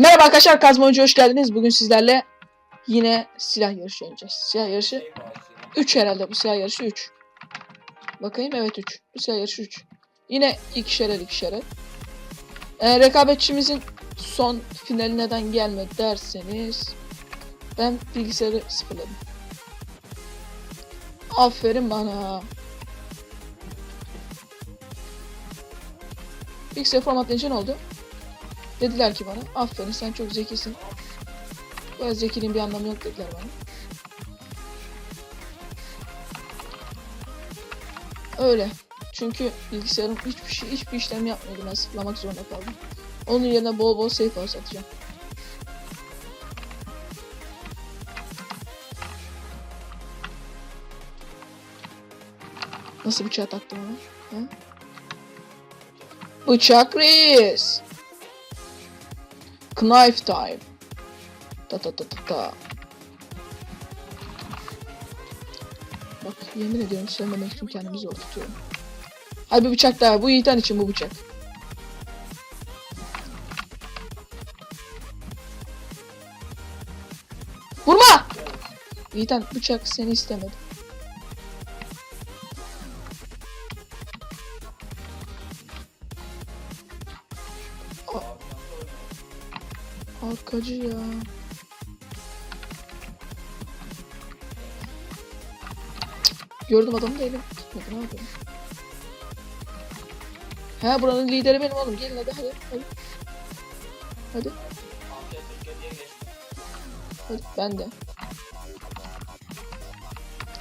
Merhaba arkadaşlar Kazma Oyuncu hoş geldiniz. Bugün sizlerle yine silah yarışı oynayacağız. Silah yarışı 3 herhalde bu silah yarışı 3. Bakayım evet 3. Bu silah yarışı 3. Yine ikişerer ikişerer. Ee, rekabetçimizin son finali neden gelmedi derseniz ben bilgisayarı sıfırladım. Aferin bana. Bilgisayar formatlayınca ne oldu? Dediler ki bana aferin sen çok zekisin. Bu zekiliğin bir anlamı yok dediler bana. Öyle. Çünkü bilgisayarım hiçbir şey hiçbir işlem yapmıyordu. Ben sıfırlamak zorunda kaldım. Onun yerine bol bol safe house atacağım. Nasıl bıçağı taktım onu? Bıçak reis. Knife time. Ta ta ta ta ta. Bak yemin ediyorum söylememek için kendimi zor tutuyorum. Hadi bir bıçak daha. Bu Yiğitan için bu bıçak. Vurma! Yiğitan bıçak seni istemedi. Arkacı ya. Gördüm adamı da elim tutmadı ne yapayım. He buranın lideri benim oğlum gelin hadi hadi hadi. Hadi hadi ben de.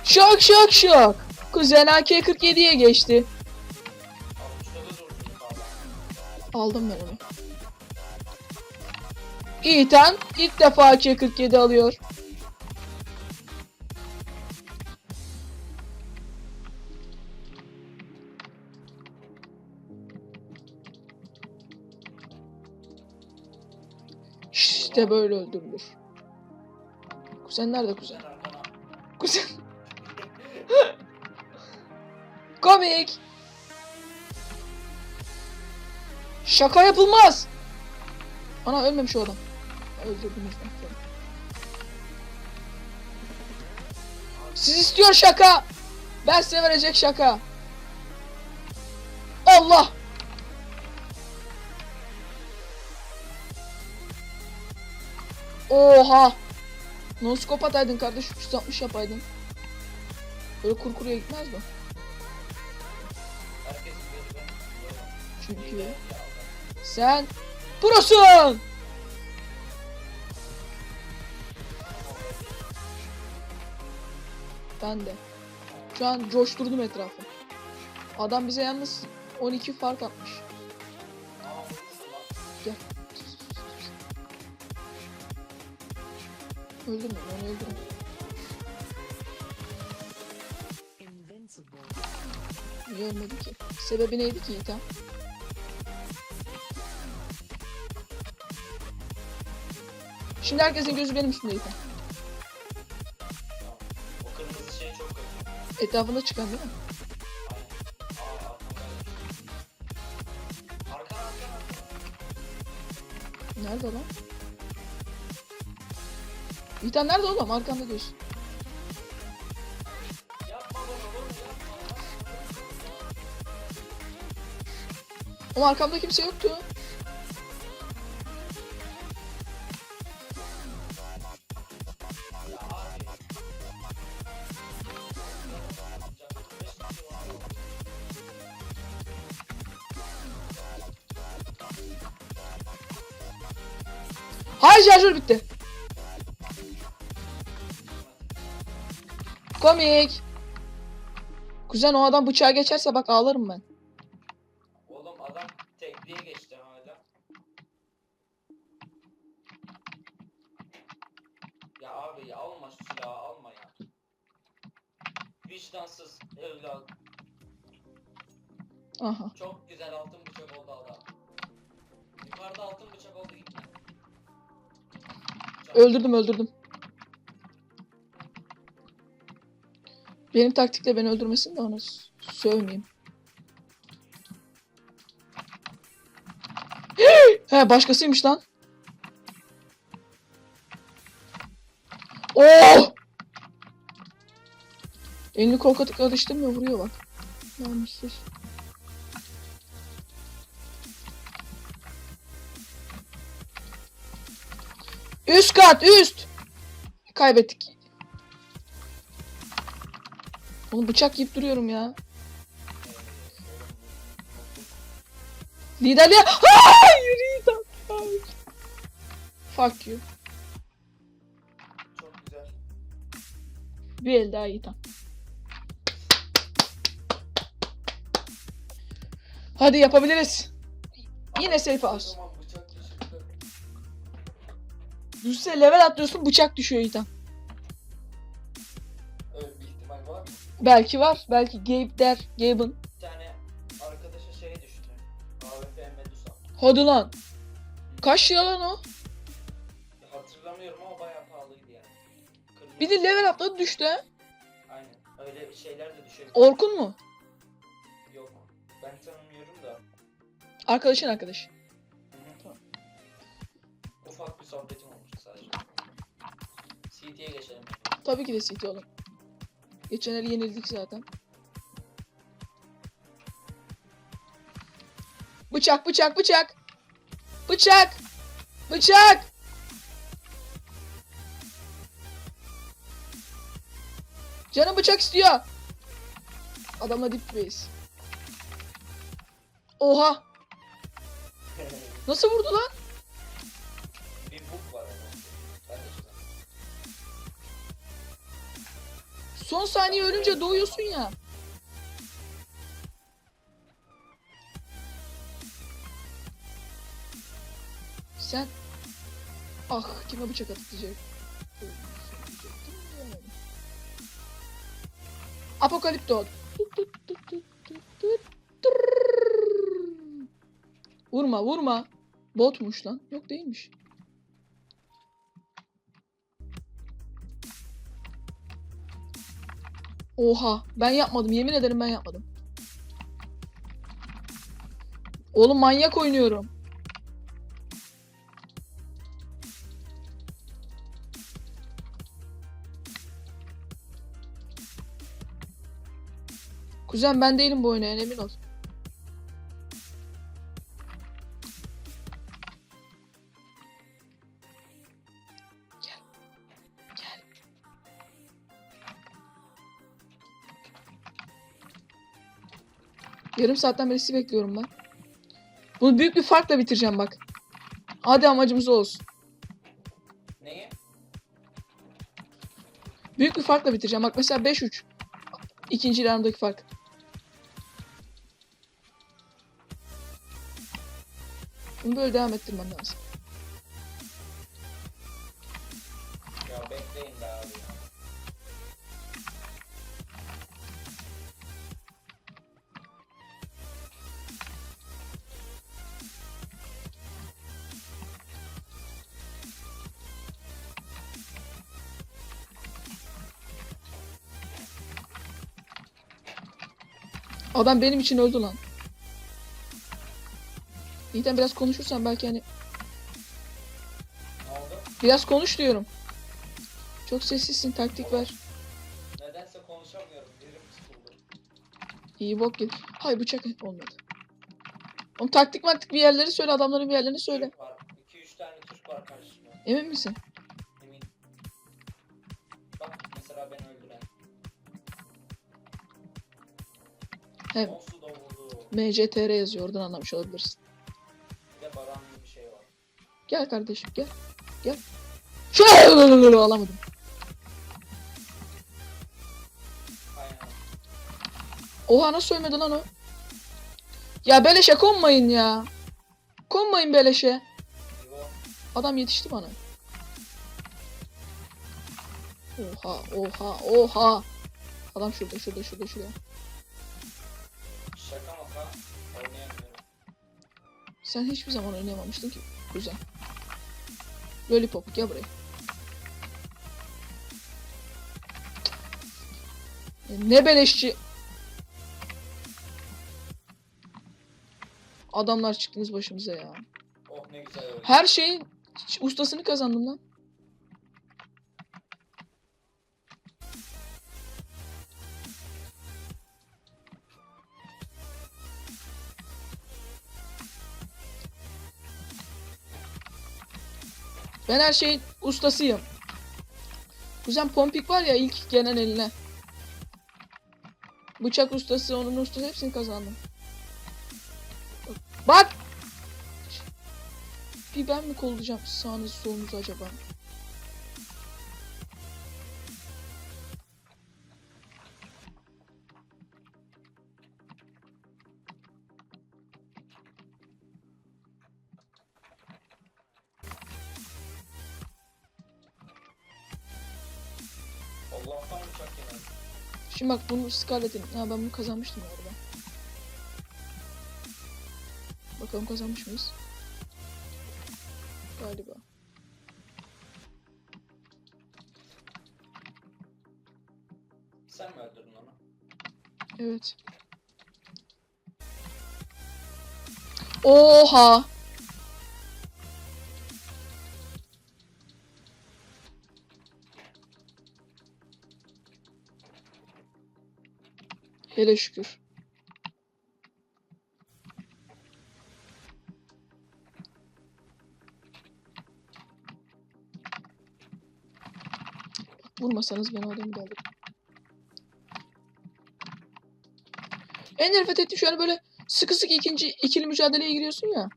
Şok şok şok. Kuzen AK-47'ye geçti. Aldım ben onu. Ethan ilk defa AK-47 alıyor. İşte böyle öldürülür. Kuzen nerede kuzen? Kuzen. Komik. Şaka yapılmaz. Ana ölmemiş o adam. Siz istiyor şaka. Ben size verecek şaka. Allah. Oha. Noskop ataydın kardeş 360 yapaydın. Böyle kurkuruya gitmez mi? Çünkü sen prosun. Ben de. Şu an coşturdum etrafı. Adam bize yalnız 12 fark atmış. Gel. Öldürme onu öldürme. Niye ölmedi ki? Sebebi neydi ki Yiğitem? Şimdi herkesin gözü benim üstümde Yiğitem. Kötü. Etrafında çıkan değil mi? Nerede lan? Yiğitem nerede oğlum? Arkanda diyorsun. Ama arkamda kimse yoktu. Hayır şarjör bitti. Komik. Kuzen o adam bıçağa geçerse bak ağlarım ben. Oğlum adam tekliğe geçti hala. Ya abi ya alma şu silahı alma ya. Vicdansız evlat. Aha. Çok güzel altın bıçak oldu adam. Yukarıda altın bıçak oldu. Öldürdüm öldürdüm. Benim taktikle beni öldürmesin de onu sövmeyeyim. He başkasıymış lan. Oh! Elini korkatıkla dıştım ya vuruyor bak. Namussuz. Üst kat üst. Kaybettik. Oğlum bıçak yiyip duruyorum ya. Liderliğe... Hayır. Hayır. Fuck you. Çok güzel. Bir el daha İtan. Hadi yapabiliriz. Yine safe house. Düşünsene level atlıyorsun bıçak düşüyor İtan. Öyle bir ihtimal var. Belki var. Belki Gabe der. Gabe'ın. Bir tane arkadaşa şey düştü. AWP Medusa. Hadi lan. Kaç lira lan o? Ya Hatırlamıyorum ama bayağı pahalıydı yani. Kırmızı- Bir de level atladı düştü ha. Aynen. Öyle şeyler de düşebilir. Orkun mu? Yok. Ben tanımıyorum da. Arkadaşın arkadaş. Hı hı. Ufak bir sohbetim. CT'ye geçelim. Tabii ki de City oğlum. Geçen el yenildik zaten. Bıçak bıçak bıçak. Bıçak. Bıçak. Canım bıçak istiyor. Adamla dip base. Oha. Nasıl vurdu lan? Son saniye ölünce doğuyorsun ya. Sen... Ah kime bıçak atacak? Apokalipto. Vurma vurma. Botmuş lan. Yok değilmiş. Oha ben yapmadım yemin ederim ben yapmadım. Oğlum manyak oynuyorum. Kuzen ben değilim bu oynayan emin ol. Yarım saatten beri sizi bekliyorum ben. Bunu büyük bir farkla bitireceğim bak. Hadi amacımız olsun. Neyi? Büyük bir farkla bitireceğim. Bak mesela 5-3. İkinci ile aramdaki fark. Bunu böyle devam ettirmem lazım. Adam benim için öldü lan. İyiden biraz konuşursan belki hani biraz konuş diyorum. Çok sessizsin taktik ver. Nedense konuşamıyorum. Tutuldu. İyi bok gel. Hay bıçak olmadı. Oğlum taktik maktik bir yerleri söyle adamların bir yerlerini söyle. Türk var. 2-3 tane Türk var karşımda. Emin misin? Da vurdu. MCTR yazıyor oradan anlamış olabilirsin. Bir de Baran gibi bir şey var. Gel kardeşim gel. Gel. Şöyle alamadım. Aynen. Oha nasıl ölmedi lan o? Ya beleşe konmayın ya. Konmayın beleşe. Adam yetişti bana. Oha oha oha. Adam şurada şurada şurada şurada. Sen hiçbir zaman oynayamamıştın ki. Güzel. Lollipop gel buraya. Ya Ne beleşçi. Adamlar çıktınız başımıza ya. Oh ne güzel. Her şeyin ustasını kazandım lan. Ben her şeyin ustasıyım. Kuzen Pompik var ya ilk gelen eline. Bıçak ustası, onun ustası hepsini kazandım. Bak! Bir ben mi kollayacağım sağınızı solunuzu acaba? Şimdi bak bunu Scarlet'in. Ha ben bunu kazanmıştım galiba. Bakalım kazanmış mıyız? Galiba. Sen mi öldürdün onu? Evet. Oha! Hele şükür. Vurmasanız ben adamı da alırım. En nefret ettiğim şu an böyle sıkı sıkı ikinci ikili mücadeleye giriyorsun ya.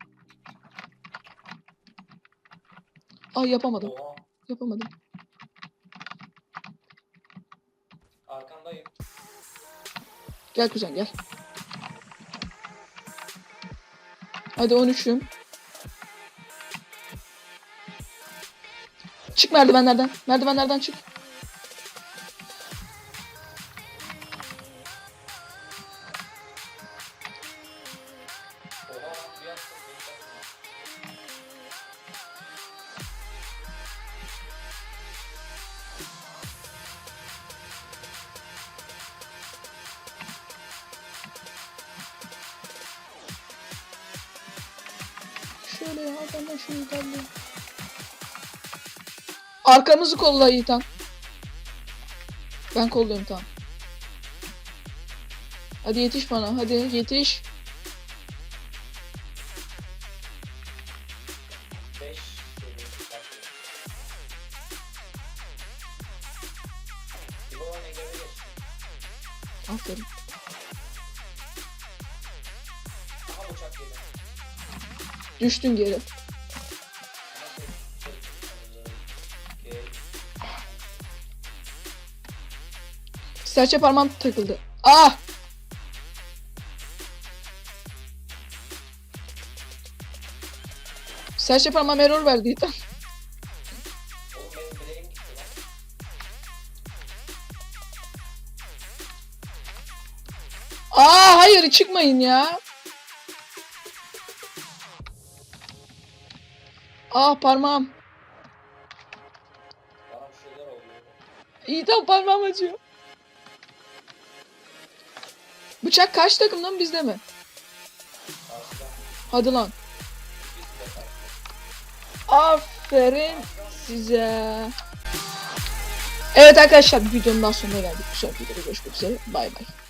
Ay yapamadım. Yapamadım. Gel kuzen gel. Hadi 13'üm. Çık merdivenlerden. Merdivenlerden çık. Şöyle ya şunu ilerleyeyim. Arkamızı kolla Yiğitan. Ben kolluyorum tamam. Hadi yetiş bana hadi yetiş. Düştün geri. Serçe parmağım takıldı. Ah! Serçe parmağım error verdi Yiğitan. Oğlum benim bileğim gitti lan. Aa hayır çıkmayın ya. Ah parmağım. Bana. İyi tam parmağım acıyor. Bıçak kaç takımdan bizde mi? Hadi lan. Aferin size. Evet arkadaşlar videonun daha sonuna geldik. Bu sefer videoda görüşmek üzere. Bay bay.